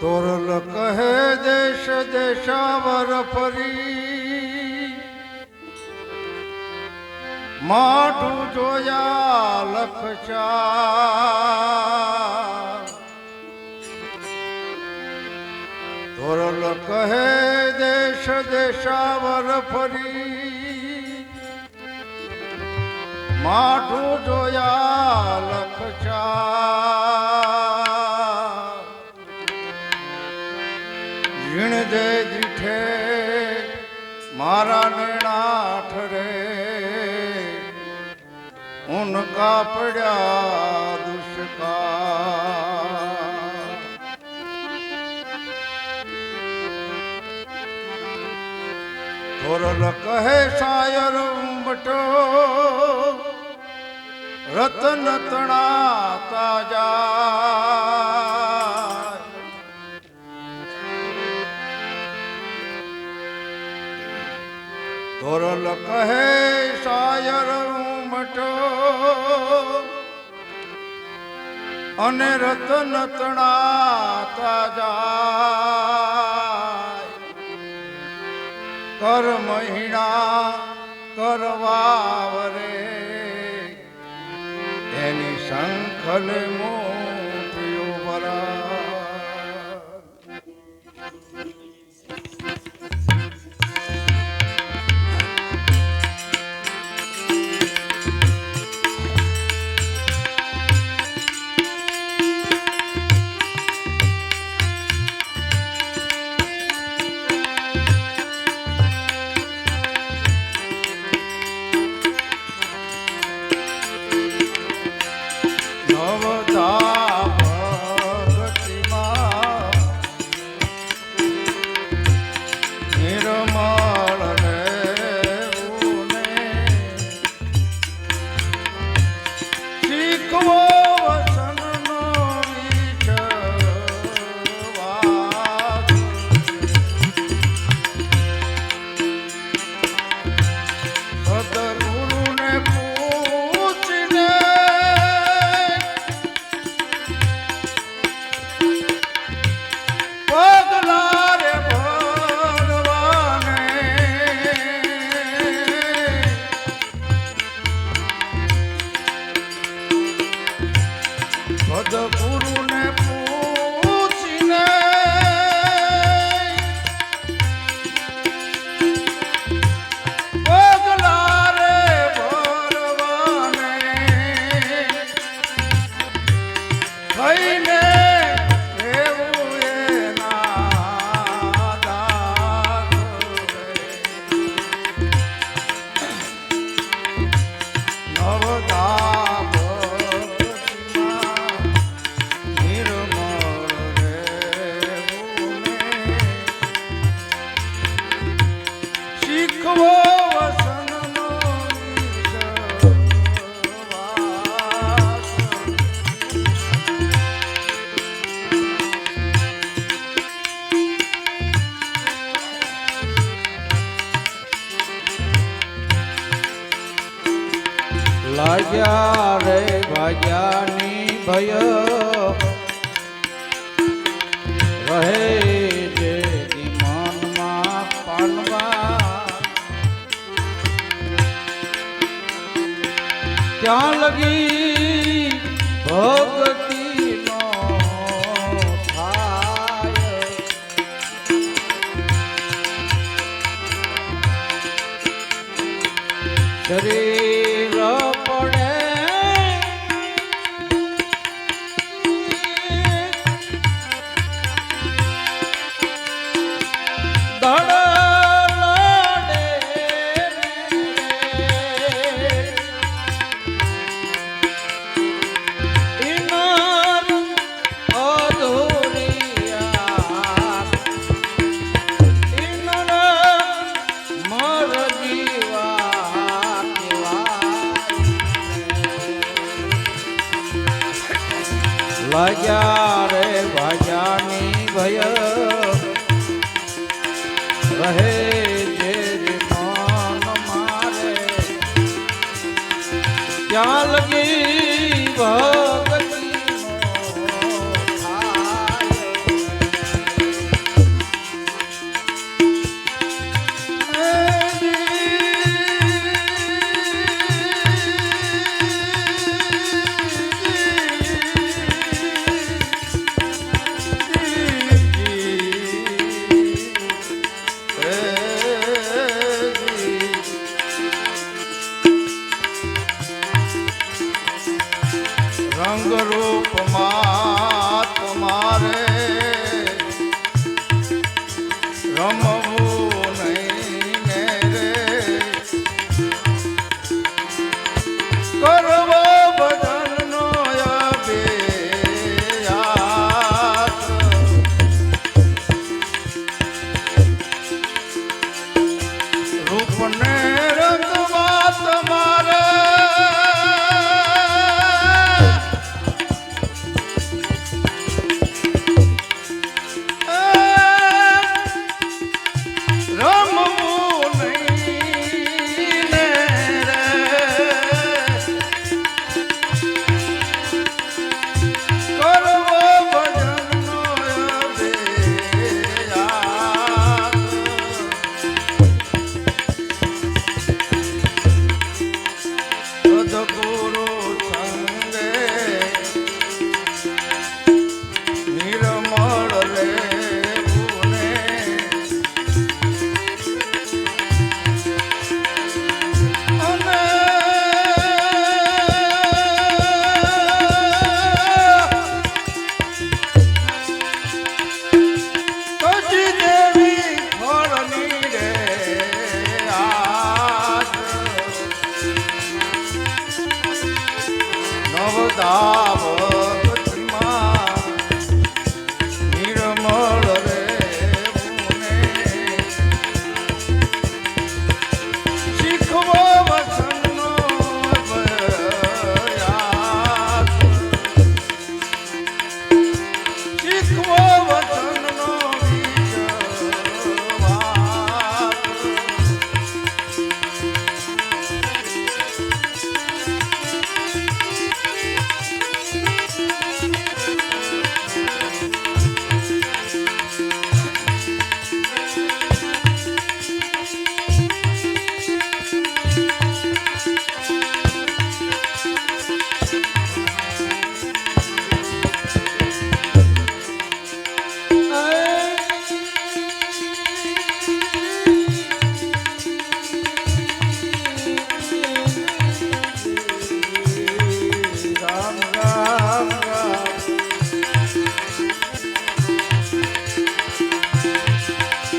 તોરલ કહે દેશ દેશાવર ફરી. માઠું જોયા લખચા તોરલ કહે દેશ દેશાવર ફરી. માઠું જોયા લખચા. ઝીણ દે જીઠે મારા નેણાઠ રે. ઉનકા પડ્યા દુષ્કા ધોરલ કહે શાયર ઉમટો રતન તણાતા તાજા ધોરલ કહે શાયર ઉમટો. અને રતન તણાતા જાય કર મહિના કરવાવરે એની શંખલ મોટીઓ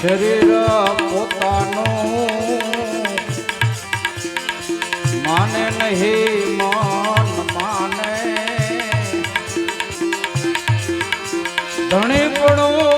શરીર પોતાનું માને નહીં મન માને. ધણી પડું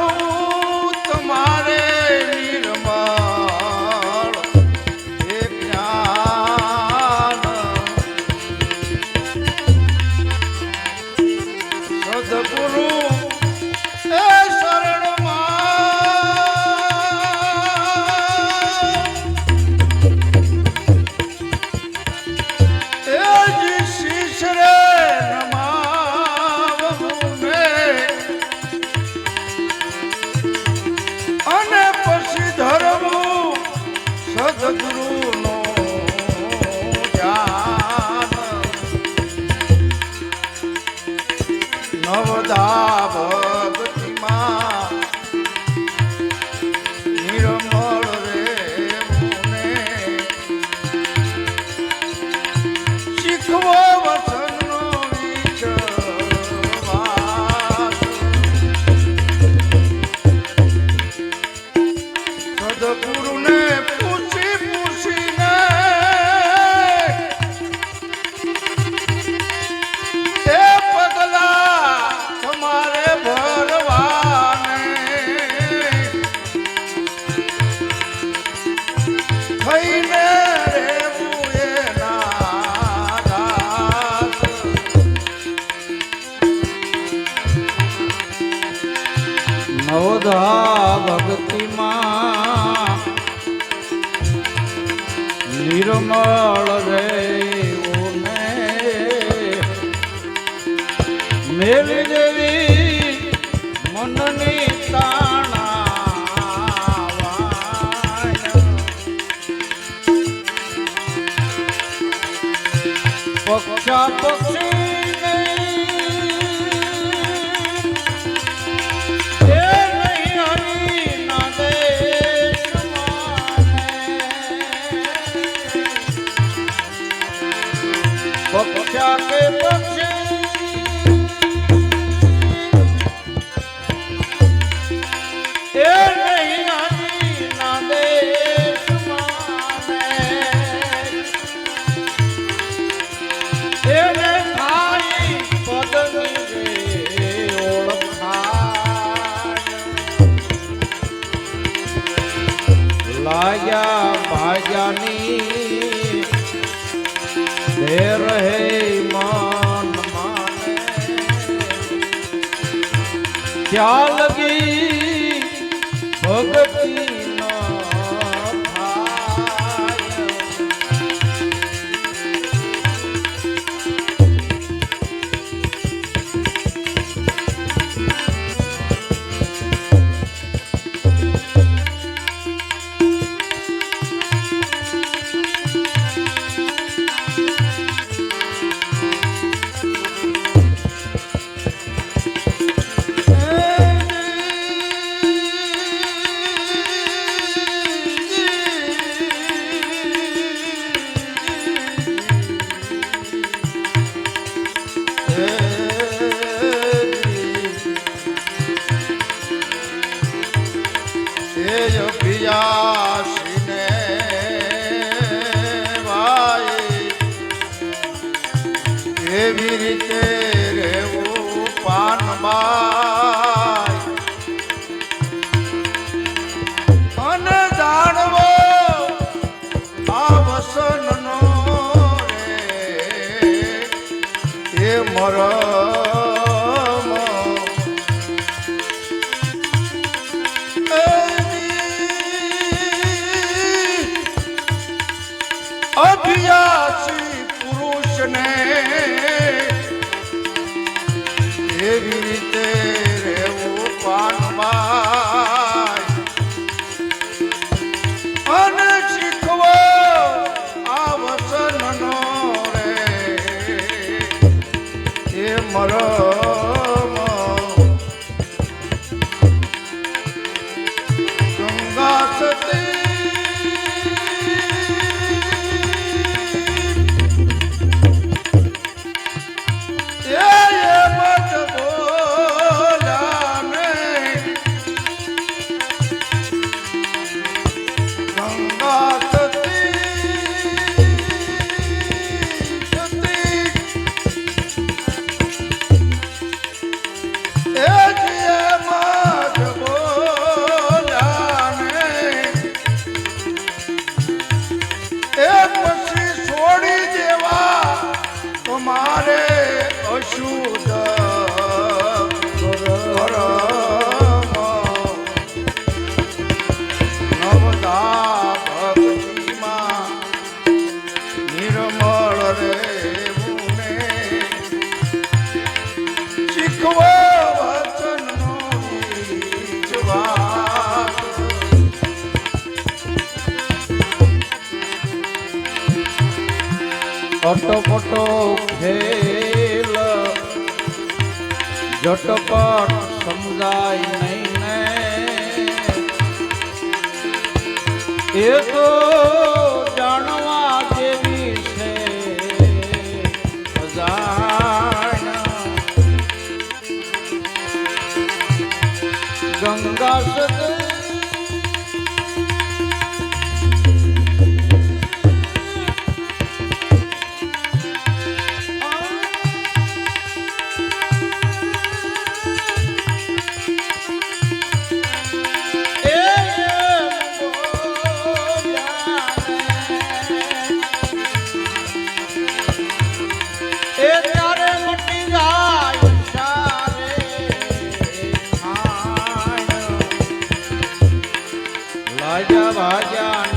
Yeah. জল અભિયાસી પુરુષને ઝટપટ સમજાય નહીં ને. એ તો લાજા ભાજાની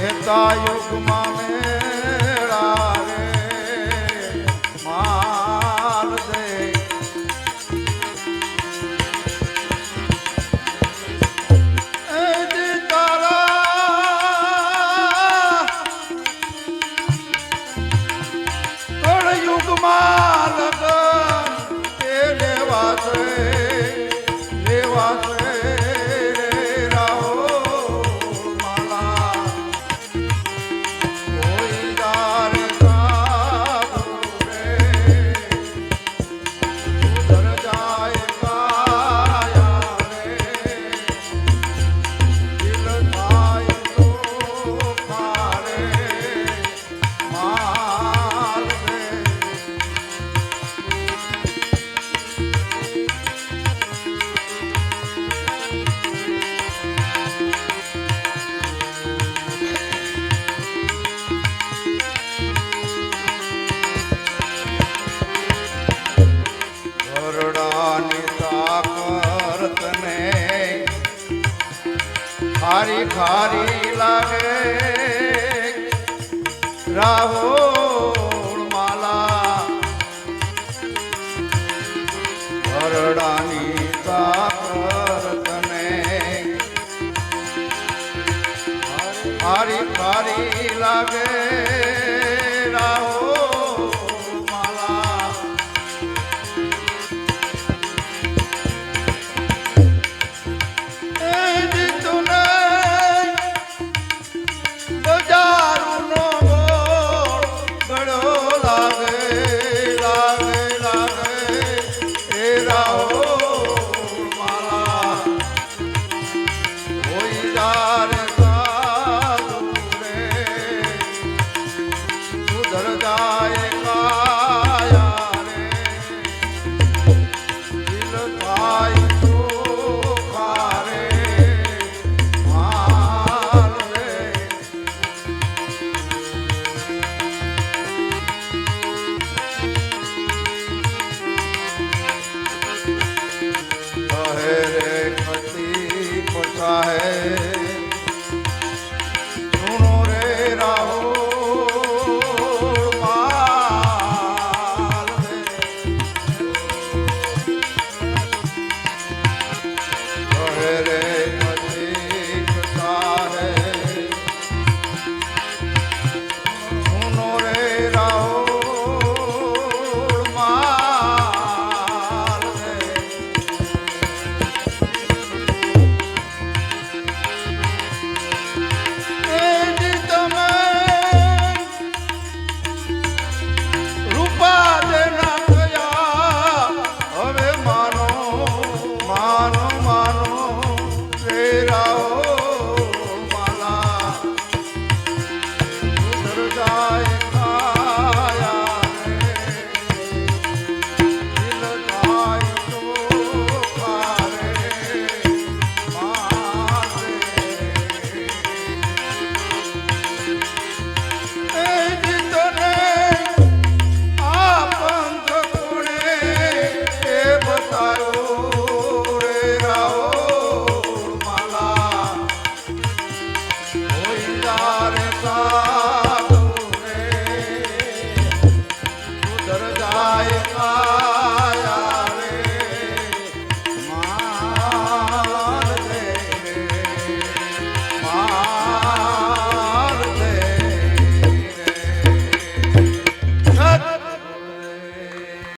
ત્રેતા યુગમાં